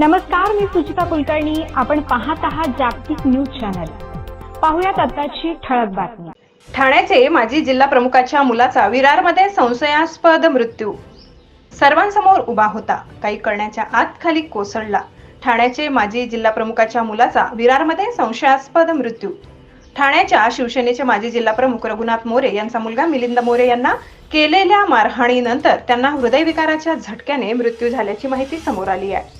नमस्कार मी सुचिता कुलकर्णी. आपण पाहत आहात जागतिक न्यूज चॅनल. पाहुयात आताची ठळक बातमी. ठाण्याचे माजी जिल्हा प्रमुखाच्या मुलाचा विरारमध्ये संशयास्पद मृत्यू. सर्वांसमोर उभा होता. काही करण्याच्या आत खाली कोसळला. ठाण्याचे माजी जिल्हा प्रमुखाच्या मुलाचा विरारमध्ये संशयास्पद मृत्यू. ठाण्याच्या शिवसेनेचे माजी जिल्हा प्रमुख रघुनाथ मोरे यांचा मुलगा मिलिंद मोरे यांना केलेल्या मारहाणीनंतर त्यांना हृदयविकाराच्या झटक्याने मृत्यू झाल्याची माहिती समोर आली आहे.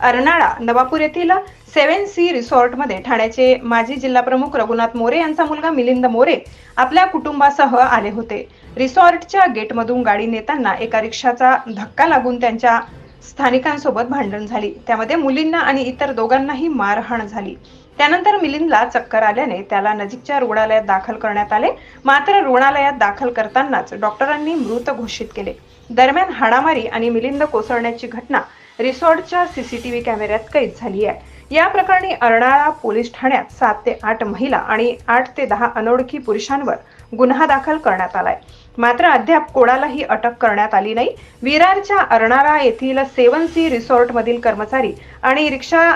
अर्नाळा नवापूर येथील सेव्हन सी रिसॉर्टमध्ये ठाण्याचे माजी जिल्हा प्रमुख रघुनाथ मोरे यांचा मुलगा मिलिंद मोरे आपल्या कुटुंबासह आले होते. रिसॉर्टच्या गेटमधून गाडी नेताना एका रिक्षाचा धक्का लागून त्यांच्या स्थानिकांसोबत भांडण झाली. त्यामध्ये मुलींना आणि इतर दोघांनाही मारहाण झाली. त्यानंतर मिलिंदला चक्कर आल्याने त्याला नजीकच्या रुग्णालयात दाखल करण्यात आले. मात्र रुग्णालयात दाखल करतानाच डॉक्टरांनी मृत घोषित केले. दरम्यान हाणामारी आणि मिलिंद कोसळण्याची घटना रिसॉर्टच्या सीसीटीव्ही कॅमेऱ्यात कैद झाली आहे. या प्रकरणी अर्नाळा पोलीस ठाण्यात सात ते आठ महिला आणि आठ ते दहा अनोळखी पुरुषांवर गुन्हा दाखल करण्यात आलाय. मात्र अद्याप कोणालाही अटक करण्यात आली नाही. विरारच्या अर्नाळा येथील सेवन सी रिसॉर्ट मधील कर्मचारी आणि रिक्षा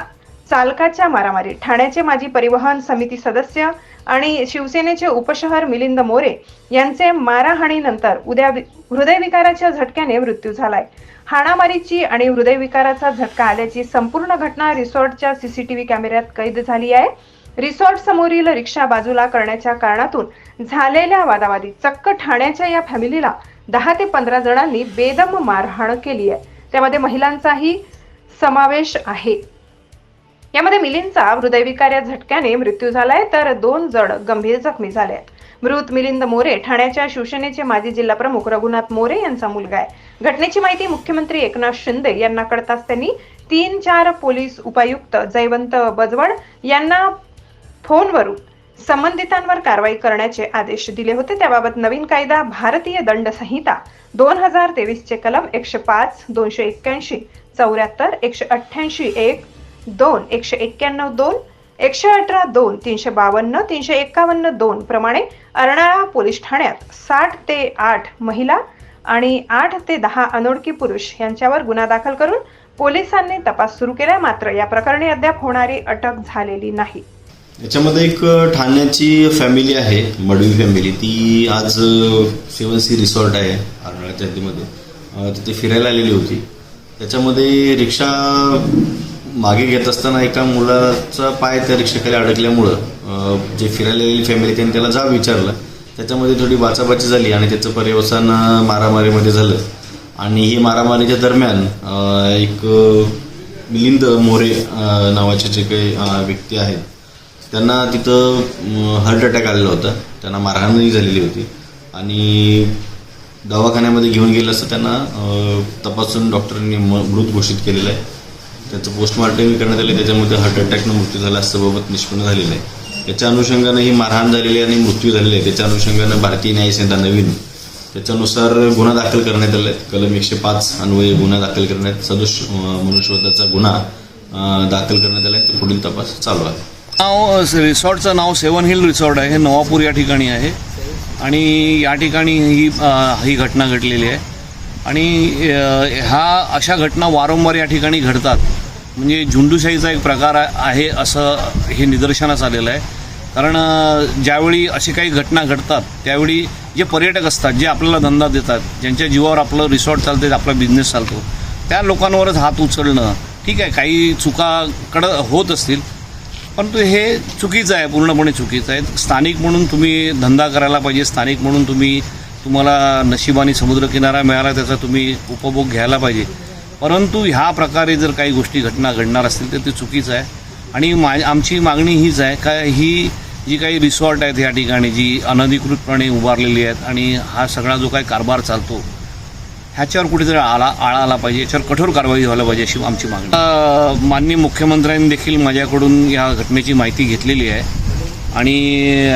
चालकाच्या मारामारी. ठाण्याचे माजी परिवहन समिती सदस्य आणि शिवसेनेचे उपशहर मिलिंद मोरे यांचे मारहाणीनंतर उद्या वि- हृदयविकाराच्या झटक्याने मृत्यू झालाय. हाणामारीची आणि हृदयविकाराचा झटका आल्याची संपूर्ण घटना रिसॉर्टच्या सीसीटीव्ही कॅमेऱ्यात कैद झाली आहे. रिसॉर्ट समोरील रिक्षा बाजूला करण्याच्या कारणातून झालेल्या वादावादी चक्क ठाण्याच्या या फॅमिलीला दहा ते पंधरा जणांनी बेदम मारहाण केली आहे. त्यामध्ये महिलांचाही समावेश आहे. यामध्ये मिलिंदचा हृदयविकार्या झटक्याने मृत्यू झालाय तर दोन जण गंभीर जखमी झाले आहेत. मृत मिलिंद मोरे ठाण्याच्या शिवसेनेचे माजी जिल्हा प्रमुख रघुनाथ मोरे यांचा मुलगा आहे. घटनेची माहिती मुख्यमंत्री एकनाथ शिंदे यांना कळताच त्यांनी तीन चार पोलीस उपायुक्त जयवंत बजवड यांना फोनवरून संबंधितांवर कारवाई करण्याचे आदेश दिले होते. त्याबाबत नवीन कायदा भारतीय दंड संहिता दोन हजार तेवीसचे कलम एकशे पाच दोनशे एक्क्याऐंशी चौऱ्याहत्तर एकशे अठ्ठ्याऐंशी एक दोन एकशे एक्क्याण्णव दोन एकशे अठरा दोन तीनशे बावन्न तीनशे एकावन्न दोन प्रमाणे अर्नाळा पोलीस ठाण्यात साठ ते आठ महिला आणि आठ ते दहा अनोळखी पुरुष यांच्यावर गुन्हा दाखल करून पोलिसांनी तपास सुरू केला. मात्र या प्रकरणी अद्याप होणारी अटक झालेली नाही. याच्यामध्ये एक ठाण्याची फॅमिली आहे मडवी फॅमिली. ती आज सेवन सी रिसॉर्ट आहे अर्नाळ्याच्या हद्दीमध्ये तिथे फिरायला आलेली होती. त्याच्यामध्ये रिक्षा मागे घेत असताना एका मुलाचा पाय त्या रिक्षेखाली अडकल्यामुळं जे फिरायला आलेली फॅमिली त्यांनी त्याला जाब विचारलं. त्याच्यामध्ये थोडी बाचाबाची झाली आणि त्याचं पर्यवसान मारामारीमध्ये झालं. आणि ही मारामारीच्या दरम्यान एक मिलिंद मोरे नावाचे जे काही व्यक्ती आहेत त्यांना तिथं हार्ट अटॅक आलेला होता. त्यांना मारहाणही झालेली होती. आणि दवाखान्यामध्ये घेऊन गेलं असं त्यांना तपासून डॉक्टरांनी म- मृत घोषित केलेलं आहे. त्याचं पोस्टमॉर्टमही करण्यात आले त्याच्यामध्ये हार्ट अटॅकनं मृत्यू झाला असल्याबाबत निष्पन्न झालेलं आहे. त्याच्या अनुषंगानं ही मारहाण झालेली आहे आणि मृत्यू झालेला आहे. त्याच्या अनुषंगानं भारतीय न्यायसंहिता नवीन त्याच्यानुसार गुन्हा दाखल करण्यात आले कलम एकशे पाच अन्वये गुन्हा दाखल करण्यात सदोष मनुष्यवधाचा गुन्हा दाखल करण्यात आला आहे. पुढील तपास चालू आहे. नाव रिसॉर्टचं नाव सेवन हिल रिसॉर्ट आहे. हे नवापूर या ठिकाणी आहे. आणि या ठिकाणी ही ही घटना घडलेली आहे. आणि ह्या अशा घटना वारंवार या ठिकाणी घडतात. म्हणजे झुंडूशाहीचा एक प्रकार आहे असं हे निदर्शनास आलेलं आहे. कारण ज्यावेळी अशी काही घटना घडतात त्यावेळी जे पर्यटक असतात जे आपल्याला धंदा देतात ज्यांच्या जीवावर आपलं रिसॉर्ट चालते आपला बिझनेस चालतो त्या लोकांवरच हात उचलणं ठीक आहे काही चुकाकडं होत असतील. परंतु हे चुकीचं आहे पूर्णपणे चुकीचं आहे. स्थानिक म्हणून तुम्ही धंदा करायला पाहिजे स्थानिक म्हणून तुम्ही तुम्हाला नशिबाने समुद्रकिनारा मिळाला त्याचा तुम्ही उपभोग घ्यायला पाहिजे. परंतु ह्या प्रकारे जर काही गोष्टी घटना घडणार असतील तर ते चुकीचं आहे. आणि मा आमची मागणी हीच आहे का ही जी काही रिसॉर्ट आहेत या ठिकाणी जी अनधिकृतपणे उभारलेली आहेत आणि हा सगळा जो काही कारभार चालतो ह्याच्यावर कुठेतरी आला आळा आला पाहिजे याच्यावर कठोर कारवाई व्हायला पाहिजे अशी आमची मागणी माननीय मुख्यमंत्र्यांनी देखील माझ्याकडून या घटनेची माहिती घेतलेली आहे. आणि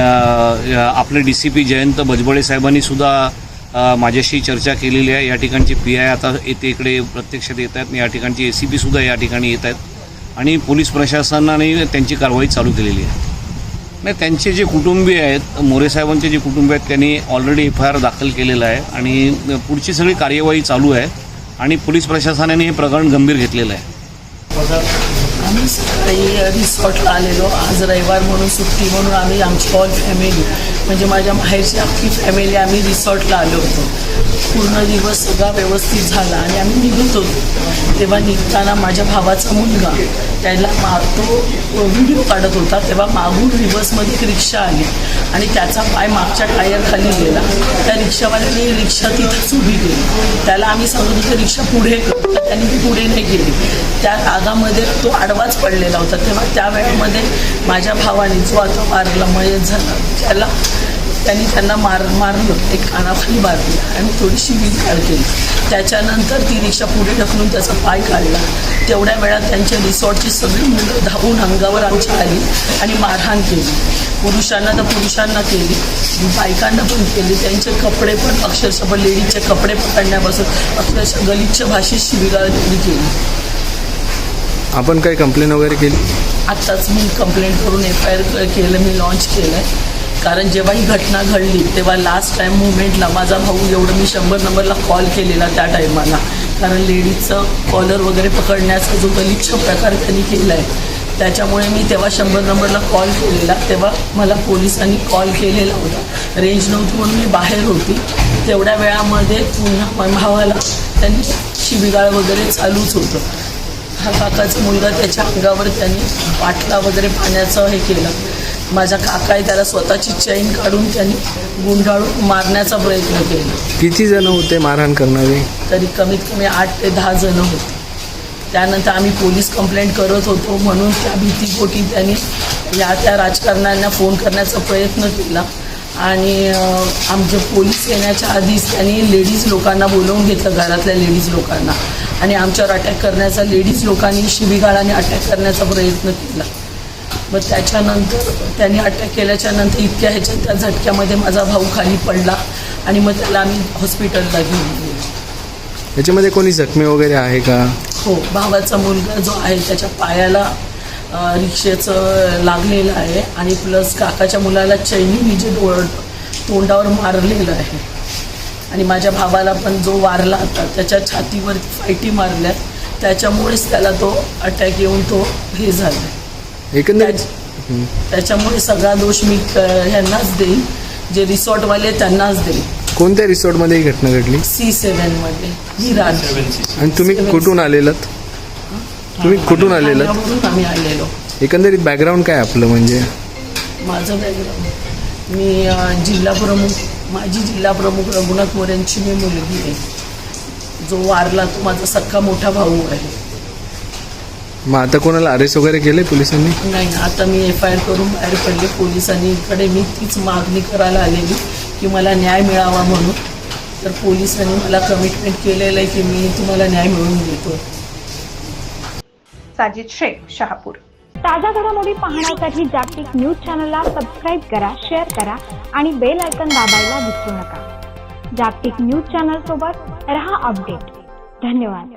आपले D C P Jayant Bajbale साहेबांनी सुद्धा माझ्याशी चर्चा केलेली आहे. या ठिकाणचे पी आय आता येते इकडे प्रत्यक्षात येत आहेत. या ठिकाणचे ए सी पी सुद्धा या ठिकाणी येत आहेत. आणि पोलीस प्रशासनाने त्यांची कारवाई चालू केलेली आहे. नाही त्यांचे जे कुटुंबीय आहेत मोरे साहेबांचे जे कुटुंबीय आहेत त्यांनी ऑलरेडी एफ आय आर दाखल केलेला आहे. आणि पुढची सगळी कार्यवाही चालू आहे. आणि पोलीस प्रशासनाने हे प्रकरण गंभीर घेतलेलं आहे. आम्ही सकाळी रिसॉर्टला आलेलो. आज रविवार म्हणून सुट्टी म्हणून आम्ही आमची ऑल फॅमिली म्हणजे माझ्या माहेरची अख्खी फॅमिली आम्ही रिसॉर्टला आलो होतो. पूर्ण दिवस सगळा व्यवस्थित झाला आणि आम्ही निघत होतो. तेव्हा निघताना माझ्या भावाचा मुलगा त्याला मा तो व्हिडिओ काढत होता. तेव्हा मागून रिव्हर्समध्ये एक रिक्षा आली आणि त्याचा पाय मागच्या टायरखाली गेला. त्या रिक्षावाल्याने रिक्षा तिथंच उभी केली. त्याला आम्ही सांगत होतो रिक्षा पुढे कर. तर त्यांनी ती पुढे नाही गेली त्या रागामध्ये तो आडवाच पडलेला होता. तेव्हा त्या वेळेमध्ये माझ्या भावाने जो आता मारला मयत झाला त्याला त्यांनी त्यांना मार मारलं एक कानाखाली मारली आणि थोडीशी वीज काढ केली. त्याच्यानंतर ती रिक्षा पुढे ढकलून त्याचा पाय काढला. तेवढ्या वेळात त्यांच्या रिसॉर्टची सगळी मुलं धावून अंगावर आमच्या आली आणि मारहाण केली. पुरुषांना तर पुरुषांना केली बायकांना पण केली. त्यांचे कपडे पण अक्षरशः लेडीजचे कपडे पकडण्यापासून अक्षरशः गलिच्छ भाषेत त्यांनी केली. आपण काही कंप्लेन वगैरे केली? आत्ताच मी कंप्लेंट करून एफ आय आर केलं मी लॉन्च केलं आहे कारण जेव्हा ही घटना घडली तेव्हा लास्ट टाईम मुवमेंटला माझा भाऊ एवढं मी शंभर नंबरला कॉल केलेला त्या टायमाला कारण लेडीजचं कॉलर वगैरे पकडण्याचा जो गलिच्छ प्रकार त्यांनी केला आहे त्याच्यामुळे मी तेव्हा शंभर नंबरला कॉल केलेला तेव्हा मला पोलिसांनी कॉल केलेला होता. रेंज नव्हती म्हणून मी बाहेर होती. तेवढ्या वेळामध्ये पुन्हा भावाला त्यांनी शिबिगाळ वगैरे चालूच होतं. हा काकाचा मुलगा त्याच्या अंगावर त्यांनी बाटला वगैरे पाण्याचं हे केलं. माझा काका आहे त्याला स्वतःची चैन काढून त्यांनी गुंडाळून मारण्याचा प्रयत्न केला. किती जण होते मारहाण करणारे? तरी कमीत कमी आठ ते दहा जणं होते. त्यानंतर आम्ही पोलीस कंप्लेंट करत होतो म्हणून त्या भीतीपोटी त्यांनी या त्या राजकारण्यांना फोन करण्याचा प्रयत्न केला. आणि आमचे पोलीस येण्याच्या आधीच त्यांनी लेडीज लोकांना बोलवून घेतलं घरातल्या लेडीज लोकांना. आणि आमच्यावर अटॅक करण्याचा लेडीज लोकांनी शिबिगाळाने अटॅक करण्याचा प्रयत्न केला. मग त्याच्यानंतर त्यांनी अटॅक केल्याच्यानंतर इतक्या ह्याच्यात त्या झटक्यामध्ये माझा भाऊ खाली पडला आणि मग त्याला आम्ही हॉस्पिटलला घेऊन गेलो. याच्यामध्ये कोणी जखमी वगैरे आहे का? हो भावाचा मुलगा जो आहे त्याच्या पायाला अ, रिक्षेचं लागलेलं आहे आणि प्लस काकाच्या मुलाला चैनीने जे डोळ तोंडावर मारलेलं आहे. आणि माझ्या भावाला पण जो वारला होता त्याच्या छातीवर फायटी मारल्या. त्याच्यामुळेच त्याला तो अटॅक येऊन तो हे झाला. एकंदरीत? हं. त्याच्यामुळे सगळा दोष मी ह्यांनाच देईन. जे रिसॉर्टवाले त्यांनाच देईन. कोणत्या रिसॉर्टमध्ये ही घटना घडली? सी सेवनमध्ये विरार आणि तुम्ही कुठून आलेलात? तुम्ही कुठून आलेलात? आम्ही आलेलो. एकंदरीत बॅकग्राऊंड काय आपलं म्हणजे? माझं बॅकग्राऊंड मी जिल्हा प्रमुख माझी जिल्हा प्रमुख रघुनाथ मोऱ्यांची मी मुलगी आहे. जो वारला तो माझा सख्खा मोठा भाऊ आहे. मग आता कोणाला अरेस्ट वगैरे केले पोलिसांनी? नाही आता मी एफ आय आर करून बाहेर पडले. पोलिसांनी इकडे मी तीच मागणी करायला आलेली की मला न्याय मिळावा म्हणून. तर पोलिसांनी मला कमिटमेंट केलेलं आहे की मी तुम्हाला न्याय मिळवून देतो. साजिद शेख शहापूर. ताज्या घडामोडी पाहण्यासाठी जागतिक न्यूज चॅनलला सबस्क्राईब करा शेअर करा आणि बेल आयकॉन दाबायला विसरू नका. जागतिक न्यूज चॅनल सोबत रहा अपडेट धन्यवाद.